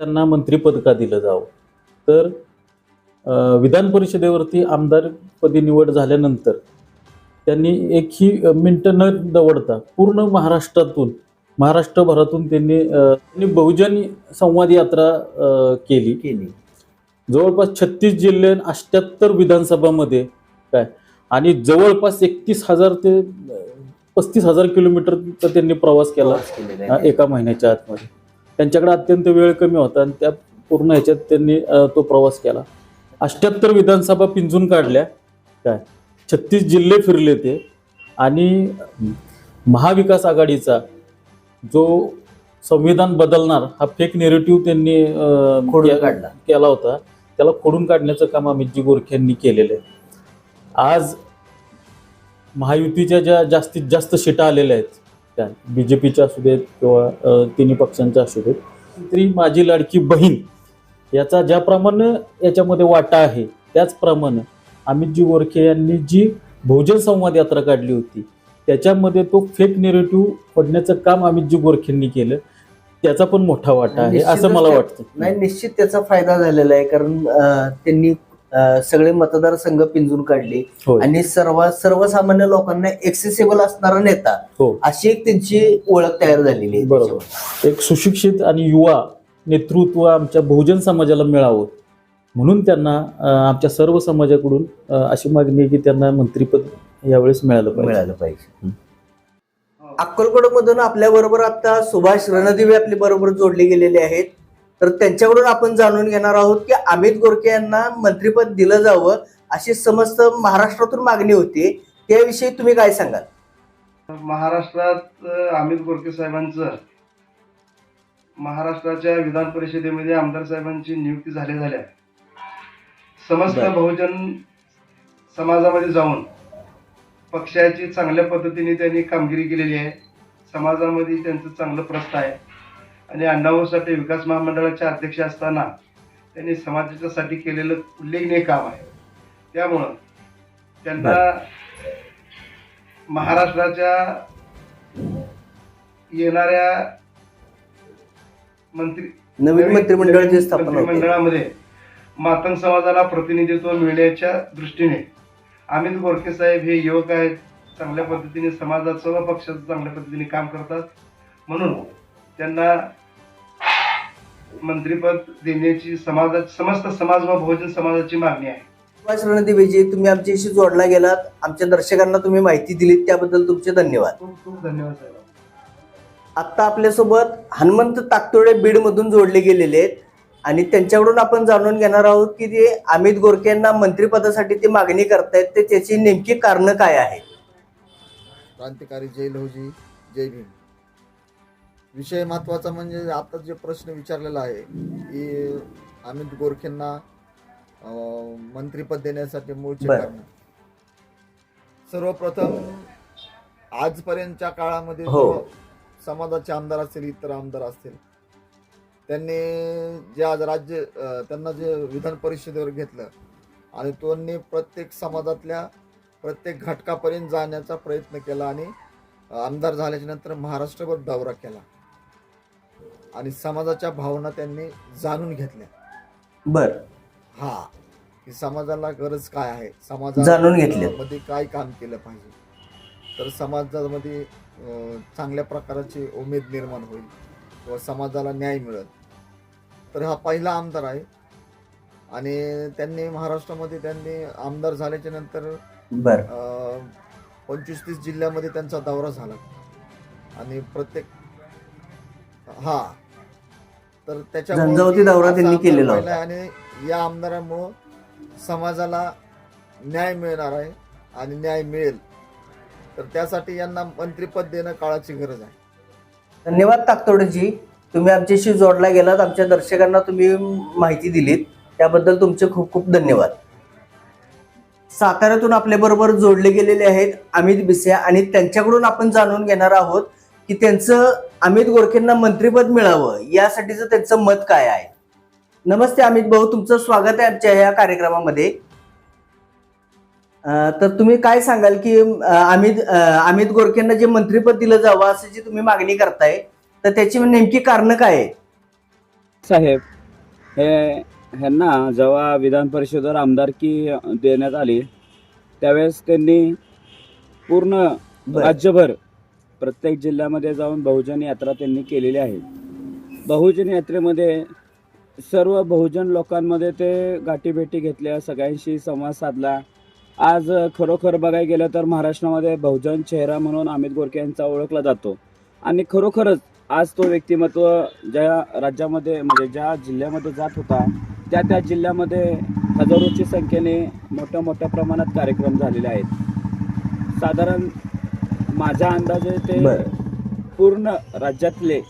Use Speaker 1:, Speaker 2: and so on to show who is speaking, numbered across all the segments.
Speaker 1: त्यांना मंत्रिपद का दिलं जावं. तर विधान परिषदेवरती आमदारपदी निवड झाल्यानंतर त्यांनी एकही मिनटं न दवडता पूर्ण महाराष्ट्रातून महाराष्ट्रभरातून त्यांनी त्यांनी बहुजन संवाद यात्रा केली.
Speaker 2: केली.
Speaker 1: जवळपास छत्तीस जिल्हे आणि अठ्ठ्याहत्तर विधानसभामध्ये काय? आणि जवळपास एकतीस हजार ते पस्तीस हजार किलोमीटरचा त्यांनी प्रवास केला. एका महिन्याच्या आतमध्ये. त्यांच्याकडे अत्यंत वेळ कमी होता आणि त्या पूर्ण ह्याच्यात त्यांनी तो प्रवास केला. अठ्ठ्याहत्तर विधानसभा पिंजून काढल्या. काय? छत्तीस जिल्हे फिरले ते. आणि महाविकास आघाडीचा जो संविधान बदलणार हा फेक नेरेटिव्ह त्यांनी
Speaker 2: खोडून काढला.
Speaker 1: केला होता. त्याला खोडून काढण्याचं काम अमितजी गोरखे यांनी केलेलं आहे. आज महायुतीच्या ज्या जास्तीत जास्त शिटा आलेल्या आहेत त्या बी जे पीच्या असू देत किंवा तिन्ही पक्षांच्या असू देत. तरी माझी लाडकी बहीण याचा ज्याप्रमाणे याच्यामध्ये वाटा आहे त्याचप्रमाणे अमितजी गोरखे यांनी जी बहुजन संवाद यात्रा काढली होती त्याच्यामध्ये तो फेक नेरेटिव्ह फोडण्याचं काम अमितजी गोरखेंनी केलं. त्याचा पण मोठा वाटा आहे असं मला वाटतं.
Speaker 2: नाही निश्चित त्याचा फायदा झालेला आहे कारण त्यांनी सगळे मतदारसंघ पिंजून काढले. आणि सर्व सर्वसामान्य लोकांना एक्सेसिबल असणारा नेता
Speaker 1: हो.
Speaker 2: अशी एक त्यांची ओळख तयार झालेली आहे.
Speaker 1: बरोबर. एक सुशिक्षित आणि युवा नेतृत्व आमच्या बहुजन समाजाला मिळावं म्हणून त्यांना आमच्या सर्व समाजाकडून अशी मागणी आहे की त्यांना मंत्रीपद यावेळेस मिळालं पाहिजे.
Speaker 2: मिळालं पाहिजे. अक्कलकोट मधून आपल्या बरोबर आता सुभाष रणदिवे आपल्या बरोबर जोडले गेलेले आहेत. तर त्यांच्याकडून आपण जाणून घेणार आहोत की अमित गोरखे यांना मंत्रिपद दिलं जावं अशी समस्त महाराष्ट्रातून मागणी होती. त्याविषयी तुम्ही काय सांगाल?
Speaker 3: महाराष्ट्रात अमित गोरखे साहेबांचं महाराष्ट्राच्या विधान परिषदेमध्ये आमदार साहेबांची नियुक्ती झाल्या झाल्या. समस्त. बहुजन समाजामध्ये जाऊन पक्षाची चांगल्या पद्धतीने त्यांनी कामगिरी केलेली आहे. समाजामध्ये त्यांचं चांगलं प्रस्थ आहे. आणि अण्णाभाऊ साठे विकास महामंडळाचे अध्यक्ष असताना त्यांनी समाजाच्यासाठी केलेलं उल्लेखनीय काम आहे. त्यामुळं त्यांना महाराष्ट्राच्या येणाऱ्या मंत्री
Speaker 2: नवीन मंत्रिमंडळाची स्थापना होते.
Speaker 3: मंत्रिमंडळामध्ये मातंग समाजाला प्रतिनिधित्व मिळण्याच्या दृष्टीने अमित गोरखे साहेब हे युवक आहेत चांगल्या पद्धतीने समाजाचं व पक्षाचं चांगल्या पद्धतीने काम करतात. म्हणून त्यांना मंत्रिपद देण्याची समाजा समस्त समाज व बहुजन समाजाची मागणी आहे.
Speaker 2: रणदिवेजी तुम्ही आमच्याशी जोडला गेलात. आमच्या दर्शकांना तुम्ही माहिती दिलीत त्याबद्दल तुमचे धन्यवाद.
Speaker 3: खूप खूप धन्यवाद साहेब.
Speaker 2: आता आपल्यासोबत हनुमंत ताकतोडे बीड मधून जोडले गेलेले आहेत. आणि त्यांच्याकडून आपण जाणून घेणार आहोत की ते अमित गोरखे यांना मंत्रिपदासाठी ते मागणी करतायत ते त्याची नेमकी कारण काय आहेत?
Speaker 4: क्रांतिकारी जय लहुजी जय भीम. विषय महत्त्वाचा म्हणजे आता जे प्रश्न विचारलेला आहे की अमित गोरखेंना मंत्रिपद देण्यासाठी मूळचे. कारण सर्वप्रथम आजपर्यंतच्या काळामध्ये
Speaker 2: हो.
Speaker 4: समाजाचे आमदार असतील इतर आमदार असतील त्यांनी जे आज राज्य त्यांना जे विधान परिषदेवर घेतलं आणि त्यांनी प्रत्येक समाजातल्या प्रत्येक घटकापर्यंत जाण्याचा प्रयत्न केला आणि आमदार झाल्याच्यानंतर महाराष्ट्रभर दौरा केला आणि समाजाच्या भावना त्यांनी जाणून घेतल्या.
Speaker 2: बर.
Speaker 4: हा की समाजाला गरज काय आहे?
Speaker 2: जाणून घेतल्या.
Speaker 4: मध्ये काय काम केलं पाहिजे? तर समाजामध्ये अं, चांगल्या प्रकारची उमेद निर्माण होईल किंवा समाजाला न्याय मिळेल. तर हा पहिला आमदार आहे. आणि त्यांनी महाराष्ट्रामध्ये त्यांनी आमदार झाल्याच्यानंतर
Speaker 2: बर.
Speaker 4: पंचवीस तीस जिल्ह्यामध्ये त्यांचा दौरा झाला. आणि प्रत्येक हा तर
Speaker 2: झंझावती दौरा त्यांनी केलेला.
Speaker 4: आणि या आमदारामुळं समाजाला न्याय मिळणार आहे आणि न्याय मिळेल. तर त्यासाठी यांना मंत्रिपद देणं काळाची गरज आहे.
Speaker 2: धन्यवाद ताकतोडेजी तुम्ही आमच्याशी जोडला गेलात आमच्या दर्शकांना तुम्ही माहिती दिलीत. त्याबद्दल तुमचे खूप खूप धन्यवाद. साताऱ्यातून आपल्या बरोबर जोडले गेलेले आहेत अमित बिसे आणि त्यांच्याकडून आपण जाणून घेणार आहोत की त्यांचं अमित गोरखेंना मंत्रिपद मिळावं यासाठीचं त्यांचं मत काय आहे? नमस्ते अमित भाऊ तुमचं स्वागत आहे आमच्या या कार्यक्रमामध्ये. तर तुम्ही काय सांगाल की अमित अमित गोरखेंना जे मंत्रिपद दिलं जावं असं जी तुम्ही मागणी करताय तर त्याची नेमकी कारण काय आहे
Speaker 5: साहेब हे ह्यांना जेव्हा विधान परिषदेवर आमदारकी देण्यात आली त्यावेळेस त्यांनी पूर्ण राज्यभर प्रत्येक जिल्ह्यामध्ये जाऊन बहुजन यात्रा त्यांनी केलेली आहे. बहुजन यात्रेमध्ये सर्व बहुजन लोकांमध्ये ते गाठीभेटी घेतल्या सगळ्यांशी संवाद साधला. आज खरोखर बघायला गेलं तर महाराष्ट्रामध्ये बहुजन चेहरा म्हणून अमित गोरखे यांचा ओळखला जातो. आणि खरोखरच आज तो व्यक्तिमत्व ज्या राज्यामध्ये म्हणजे ज्या जिल्ह्यामध्ये जात होता त्या त्या जिल्ह्यामध्ये हजारोची संख्येने मोठ्या मोठ्या प्रमाणात कार्यक्रम झालेले आहेत. साधारण माझ्या अंदाजे ते
Speaker 2: बर.
Speaker 5: पूर्ण राज्यातले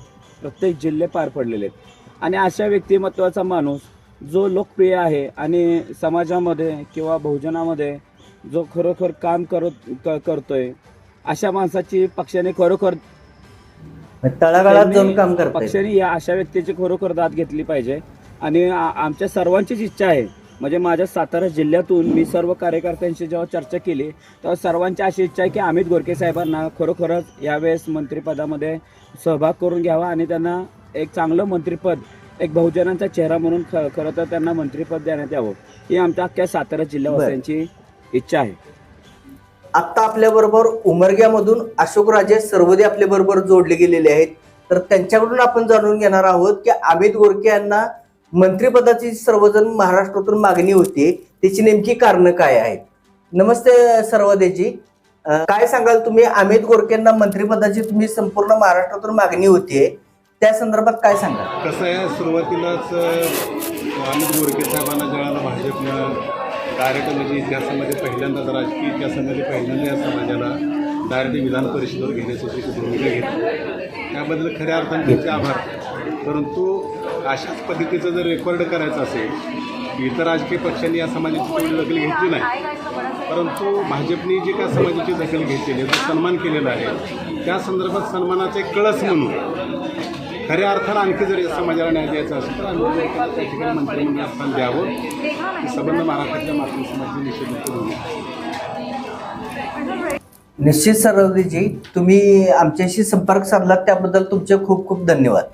Speaker 5: प्रत्येक जिल्हे पार पडलेले आहेत. आणि अशा व्यक्तिमत्वाचा माणूस जो लोकप्रिय आहे आणि समाजामध्ये किंवा बहुजनामध्ये जो खरोखर काम करत क- करतोय अशा माणसाची पक्षाने खरोखर
Speaker 2: तळागाळात जाऊन काम करताय.
Speaker 5: पक्षाने या अशा व्यक्तीची खरोखर दाद घेतली पाहिजे. आणि आ- आमच्या सर्वांचीच इच्छा आहे म्हणजे माझ्या सातारा जिल्ह्यातून मी सर्व कार्यकर्त्यांशी जेव्हा चर्चा केली तेव्हा सर्वांची अशी इच्छा आहे की अमित गोरके साहेबांना खरोखरच यावेळेस मंत्रिपदामध्ये सहभाग करून घ्यावा आणि त्यांना एक चांगलं मंत्रिपद एक बहुजनांचा चेहरा म्हणून ख खरं तर त्यांना मंत्रिपद देण्यात यावं ही आमच्या अख्ख्या सातारा जिल्ह्यावासियांची इच्छा आहे.
Speaker 2: आत्ता आपल्याबरोबर उमरग्यामधून अशोकराजे सर्वदे आपल्याबरोबर जोडले गेलेले आहेत. तर त्यांच्याकडून आपण जाणून घेणार आहोत की अमित गोरके यांना मंत्रिपदाची सर्वजण महाराष्ट्रातून मागणी होती. त्याची नेमकी कारणं काय आहेत? नमस्ते सर्वदेजी काय सांगाल तुम्ही? अमित गोरकेंना मंत्रिपदाची तुम्ही संपूर्ण महाराष्ट्रातून मागणी होती. त्या संदर्भात काय सांगाल?
Speaker 6: कसं आहे सुरुवातीलाच अमित गोरके साहेबांना ज्यावेळेला भाजपनं डायरेक्ट म्हणजे इतिहासामध्ये पहिल्यांदाच राजकीय इतिहासामध्ये पहिल्यांदा या समाजाला डायरेक्ट विधान परिषदेवर घेण्याची भूमिका घेतली. त्याबद्दल खऱ्या अर्थाने त्यांचे आभार. परंतु अशाच पद्धतीचं जर रेकॉर्ड करायचं असेल इतर राजकीय पक्षांनी या समाजाची तेवढी दखल घेतली नाही. परंतु भाजपने जी काय समाजाची दखल घेतलेली आहे जो सन्मान केलेला आहे त्या संदर्भात सन्मानाचा एक कळस म्हणून खऱ्या अर्थानं आणखी जर या समाजाला न्याय द्यायचा असेल तर आम्ही त्या ठिकाणी मंत्रिमंडळ स्थान द्यावं. संबंध महाराष्ट्राच्या मातृ समाजाची निषेध करून
Speaker 2: निश्चित सर्वदेजी तुम्ही आमच्याशी संपर्क साधलात त्याबद्दल तुमचे खूप खूप धन्यवाद.